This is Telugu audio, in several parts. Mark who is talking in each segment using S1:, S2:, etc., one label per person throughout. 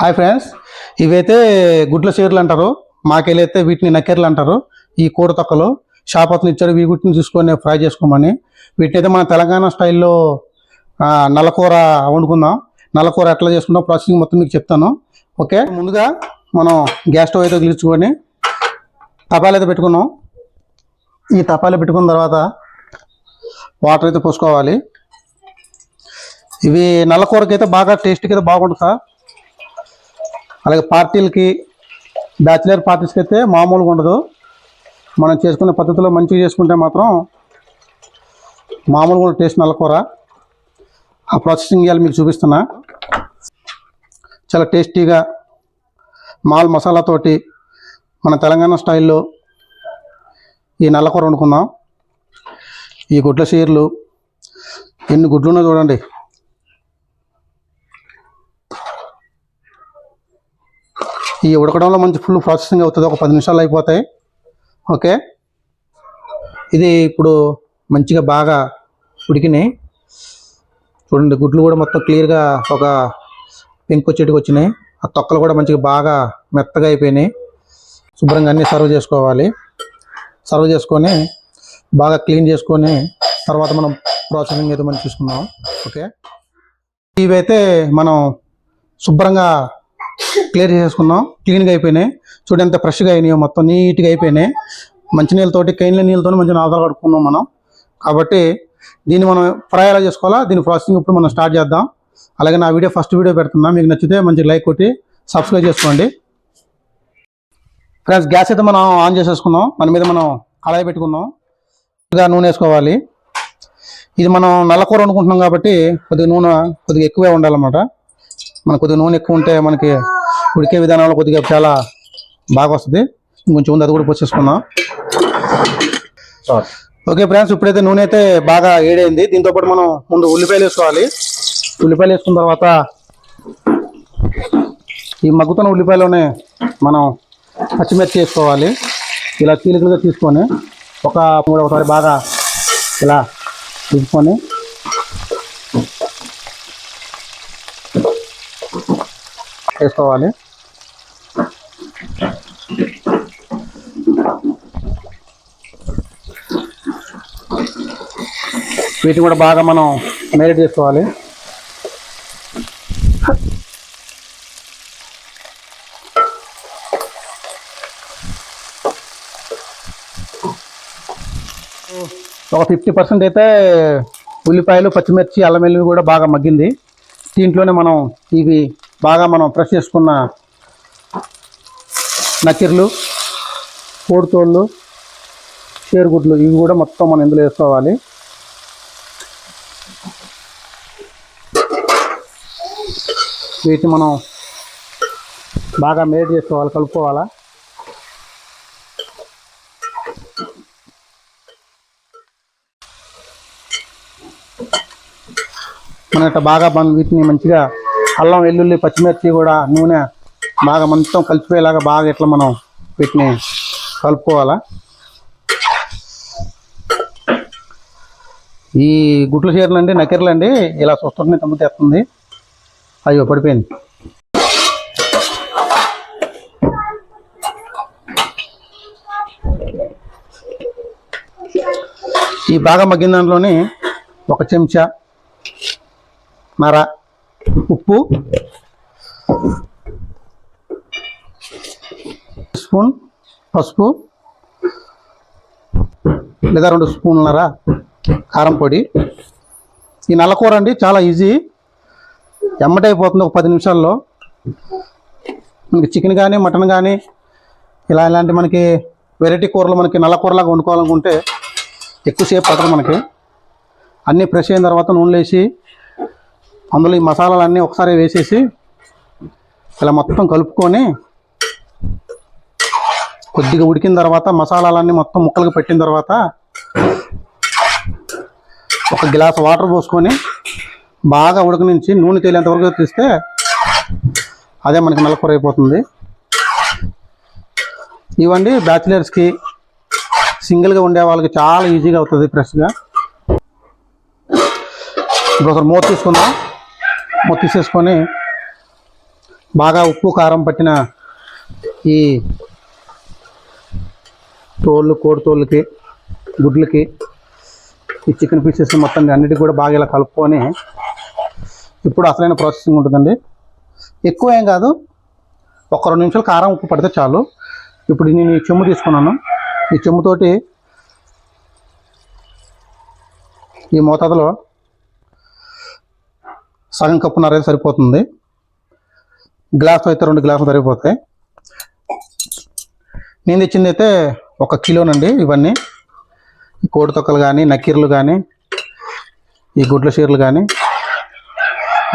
S1: హాయ్ ఫ్రెండ్స్ ఇవైతే గుడ్ల చీరలు అంటారు. మాకెళ్ళైతే వీటిని నక్కెరలు అంటారు. ఈ కూర తొక్కలు షాప్ అతను ఇచ్చాడు వీ వీటిని చూసుకొని ఫ్రై చేసుకోమని. వీటిని అయితే మన తెలంగాణ స్టైల్లో నల్లకూర వండుకుందాం. నల్లకూర ఎట్లా చేసుకుంటాం ప్రాసెసింగ్ మొత్తం మీకు చెప్తాను. ఓకే? ముందుగా మనం గ్యాస్ స్టవ్ అయితే గిలుచుకొని తపాలు అయితే పెట్టుకున్నాం. ఈ తపాలు పెట్టుకున్న తర్వాత వాటర్ అయితే పోసుకోవాలి. ఇవి నల్లకూరకి అయితే బాగా టేస్ట్కి అయితే బాగుంటుంది సార్. అలాగే పార్టీలకి బ్యాచిలర్ పార్టీస్కి అయితే మామూలుగా ఉండదు. మనం చేసుకునే పద్ధతిలో మంచిగా చేసుకుంటే మాత్రం మామూలుగా ఉన్న టేస్ట్ నల్లకూర. ఆ ప్రాసెసింగ్ ఇవాళ మీకు చూపిస్తున్నా. చాలా టేస్టీగా మాల్ మసాలాతోటి మన తెలంగాణ స్టైల్లో ఈ నల్లకూర వండుకుందాం. ఈ గుడ్ల చీరలు ఎన్ని గుడ్లు ఉన్నాయో చూడండి. ఈ ఉడకడంలో మంచి ఫుల్ ప్రాసెసింగ్ అవుతుంది. ఒక పది నిమిషాలు అయిపోతాయి. ఓకే? ఇది ఇప్పుడు మంచిగా బాగా ఉడికినాయి. చూడండి గుడ్లు కూడా మొత్తం క్లియర్గా ఒక పెంకు చెట్టుకు వచ్చినాయి. ఆ తొక్కలు కూడా మంచిగా బాగా మెత్తగా అయిపోయినాయి. శుభ్రంగా అన్నీ సర్వ్ చేసుకోవాలి. సర్వ్ చేసుకొని బాగా క్లీన్ చేసుకొని తర్వాత మనం ప్రాసెసింగ్ అయితే మనం చూసుకుందాం. ఓకే? ఇవైతే మనం శుభ్రంగా క్లియర్ చేసుకున్నాం క్లీన్గా అయిపోయినాయి. చూడండి ఎంత ఫ్రెష్గా అయినాయో మొత్తం నీట్గా అయిపోయినాయి. మంచినీళ్ళతోటి కైన్ల నీళ్ళతో మంచిగా ఆధార్ కడుక్కున్నాం మనం. కాబట్టి దీన్ని మనం ఫ్రై ఎలా చేసుకోవాలా? దీని ప్రాసెసింగ్ ఇప్పుడు మనం స్టార్ట్ చేద్దాం. అలాగే నా వీడియో ఫస్ట్ వీడియో పెడుతున్నా. మీకు నచ్చితే మంచి లైక్ కొట్టి సబ్స్క్రైబ్ చేసుకోండి. ఫ్రెండ్స్ గ్యాస్ అయితే మనం ఆన్ చేసేసుకున్నాం. మన మీద మనం కళాయి పెట్టుకున్నాం. కొద్దిగా నూనె వేసుకోవాలి. ఇది మనం నల్లకూర వండుకుంటున్నాం కాబట్టి కొద్దిగా నూనె కొద్దిగా ఎక్కువే ఉండాలన్నమాట. మన కొద్దిగా నూనె ఎక్కువ ఉంటే మనకి ఉడికే విధానంలో కొద్దిగా చాలా బాగా వస్తుంది. ఇంకొంచెం ఉంది అది కూడా పోసేసుకుందాం ఓకే ఫ్రెండ్స్ ఇప్పుడైతే నూనె అయితే బాగా ఏడైంది. దీంతో పాటు మనం ముందు ఉల్లిపాయలు వేసుకోవాలి. ఉల్లిపాయలు వేసుకున్న తర్వాత ఈ మగ్గుతున్న ఉల్లిపాయలోనే మనం పచ్చిమిర్చి వేసుకోవాలి. ఇలా చీలికలుగా తీసుకొని ఒక మూడు ఒకసారి బాగా ఇలా తీసుకొని వేసుకోవాలి. వీటిని కూడా బాగా మనం మేరేట్ చేసుకోవాలి. ఒక ఫిఫ్టీ పర్సెంట్ అయితే ఉల్లిపాయలు పచ్చిమిర్చి అల్లం వెల్లుల్లి కూడా బాగా మగ్గింది. దీంట్లోనే మనం ఇవి బాగా మనం ఫ్రెష్ చేసుకున్న నకిర్లు కోడితోళ్ళు షేరుగుడ్లు ఇవి కూడా మొత్తం మనం ఇందులో వేసుకోవాలి. వీటిని మనం బాగా మేడ్ చేసుకోవాలి కలుపుకోవాలా. మనం ఇట్లా బాగా వీటిని మంచిగా అల్లం వెల్లుల్లి పచ్చిమిర్చి కూడా నూనె బాగా మొత్తం కలిసిపోయేలాగా బాగా ఇట్లా మనం వీటిని కలుపుకోవాలా. ఈ గుడ్ల చీరలు అండి నకెరలు అండి ఇలా చూస్తుంటే తమ్ము తెస్తుంది. అయ్యో పడిపోయింది. ఈ బాగా మగ్గిన దాంట్లోని ఒక చెంచా మర ఉప్పు. స్పూన్. పసుపు. లేదా రెండు స్పూన్లరా కారం పొడి. ఈ నల్లకూర అండి చాలా ఈజీ. ఎమ్మటైపోతుంది ఒక పది నిమిషాల్లో. మనకి చికెన్ కానీ మటన్ కానీ ఇలా ఇలాంటి మనకి వెరైటీ కూరలు మనకి నల్లకూరలాగా వండుకోవాలనుకుంటే ఎక్కువసేపు పట్టదు మనకి. అన్నీ ఫ్రెష్ అయిన తర్వాత నూనెలు వేసి అందులో ఈ మసాలాలన్నీ ఒకసారి వేసేసి ఇలా మొత్తం కలుపుకొని కొద్దిగా ఉడికిన తర్వాత మసాలాలన్నీ మొత్తం ముక్కలకు పెట్టిన తర్వాత ఒక గ్లాస్ వాటర్ పోసుకొని బాగా ఉడకనించి నూనె తేలేంత వరకు తీస్తే అదే మనకి నల్లకూర అయిపోతుంది. ఇవ్వండి బ్యాచిలర్స్కి సింగిల్గా ఉండే వాళ్ళకి చాలా ఈజీగా అవుతుంది ఫ్రెష్గా. ఇప్పుడు ఒకసారి మూత తీసుకుందాం. తీసేసుకొని బాగా ఉప్పు కారం పట్టిన ఈ తోళ్ళు కోడి తోళ్ళకి గుడ్లకి ఈ చికెన్ పీసెస్ మొత్తం అన్నిటికీ కూడా బాగా ఇలా కలుపుకొని ఇప్పుడు అసలైన ప్రాసెసింగ్ ఉంటుందండి. ఎక్కువ ఏం కాదు ఒక రెండు నిమిషాలు కారం ఉప్పు పడితే చాలు. ఇప్పుడు నేను ఈ చెమ్ము తీసుకున్నాను. ఈ చెమ్ముతోటి ఈ మోతాదులో సగం కప్పున్నర అయితే సరిపోతుంది. గ్లాస్ అయితే రెండు గ్లాసులు సరిపోతాయి. నేను తెచ్చింది అయితే ఒక కిలోనండి ఇవన్నీ. ఈ కోడి తొక్కలు కానీ నక్కీర్లు కానీ ఈ గుడ్ల చీరలు కానీ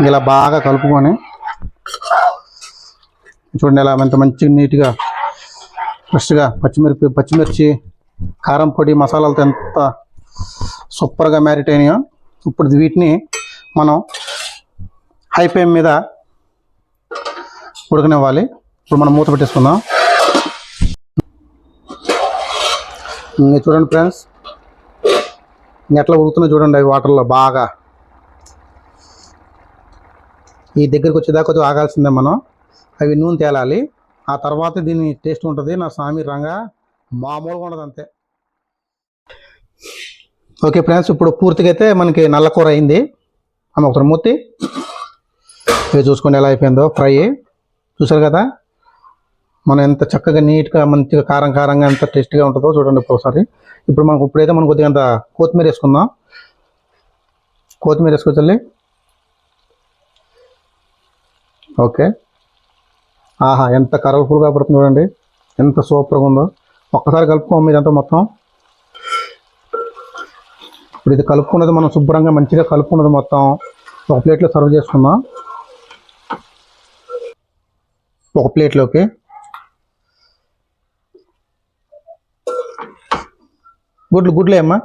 S1: ఇలా బాగా కలుపుకొని చూడండి ఇలా ఎంత మంచి నీట్గా ఫ్రెష్గా పచ్చిమిర్చి పచ్చిమిర్చి కారం పొడి మసాలాలతో ఎంత సూపర్గా మ్యారిట్ అయినాయో ఇప్పుడు వీటిని మనం హై ఫ్లేమ్ మీద ఉడకనివ్వాలి. ఇప్పుడు మనం మూత పెట్టేసుకుందాం. చూడండి ఫ్రెండ్స్. ఎట్లా ఉడుకుతున్నాయి చూడండి అవి వాటర్లో బాగా. ఈ దగ్గరికి వచ్చేదాకా కొంచెం ఆగాల్సిందే మనం. అవి నూనె తేలాలి. ఆ తర్వాత దీని టేస్ట్ ఉంటుంది. నా స్వామి రంగా మామూలుగా ఉండదు అంతే. ఓకే ఫ్రెండ్స్ ఇప్పుడు పూర్తిగా అయితే మనకి నల్లకూర అయింది. ఆమె ఒకసారి మూతి. ఇది చూసుకోండి ఎలా అయిపోయిందో ఫ్రై చూసారు కదా? మనం ఎంత చక్కగా నీట్గా మంచిగా కారం కారంగా ఎంత టేస్ట్గా ఉంటుందో చూడండి ఒకసారి ఇప్పుడు మనకు ఇప్పుడైతే మనం కొద్దిగా అంత కొత్తిమీర వేసుకుందాం. కొత్తిమీర వేసుకోవచ్చండి ఓకే. ఆహా ఎంత కలర్ఫుల్గా పడుతుంది చూడండి. ఎంత సూపర్గా ఉందో. ఒక్కసారి కలుపుకోం ఇదంతా మొత్తం. ఇప్పుడు ఇది కలుపుకున్నది మనం శుభ్రంగా మంచిగా కలుపుకున్నది మొత్తం. ఒక ప్లేట్లో సర్వ్ చేసుకుందాం. ఒక ప్లేట్లోకి గుడ్లు గుడ్లే అమ్మా.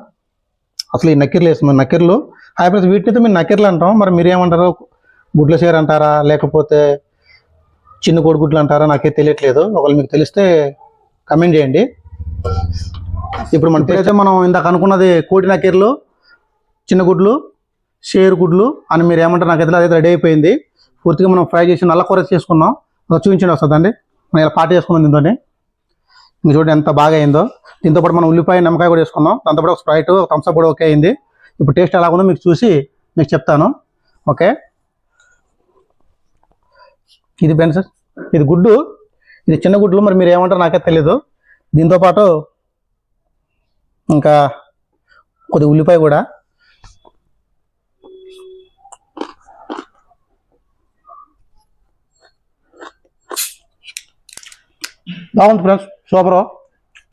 S1: అసలు ఈ నక్కిర్లు వేస్తున్నాం నక్కిర్లు. హాయ్ ఫ్రెండ్స్ వీటితో మీరు నక్కిర్లు అంటాం మరి మీరు ఏమంటారు? గుడ్ల చీర అంటారా? లేకపోతే చిన్న కోడిగుడ్లు అంటారా? నాకే తెలియట్లేదు. ఒకవేళ మీకు తెలిస్తే కమెంట్ చేయండి. ఇప్పుడు మన అయితే మనం ఇందాక అనుకున్నది కోడి నక్కిర్లు చిన్న గుడ్లు షేర్ గుడ్లు అని మీరు ఏమంటారు నాకు ఎదురు అదైతే రెడీ అయిపోయింది. పూర్తిగా మనం ఫ్రై చేసి నల్ల కూర చేసుకున్నాం. చూపించండి వస్తుందండి మనం ఇలా పాట చేసుకున్నాం దీంతో ఇంక చూడండి ఎంత బాగా అయిందో. దీంతో పాటు మనం ఉల్లిపాయ నిమ్మకాయ కూడా వేసుకున్నాం దాంతోపాటు ఒక స్ప్రైట్ థమ్స్అప్ కూడా ఓకే అయింది. ఇప్పుడు టేస్ట్ ఎలా ఉందో మీకు చూసి మీకు చెప్తాను. ఓకే? ఇది బెన్స్ ఇది గుడ్డు. ఇది చిన్న గుడ్లు మరి మీరు ఏమంటారు నాకే తెలియదు దీంతో పాటు ఇంకా కొద్ది ఉల్లిపాయ కూడా. బాగుంది ఫ్రెండ్స్ సూపరు